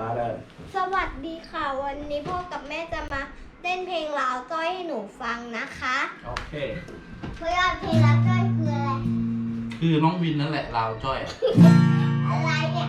มาเลย สวัสดีค่ะ วันนี้พ่อกับแม่จะมาเต้นเพลงลาวจ้อยให้หนูฟังนะคะโอเค เพื่าเพลงลาวจ้อยคืออะไร คือน้องวินนั่นแหละลาวจ้อย อะไรเนี่ย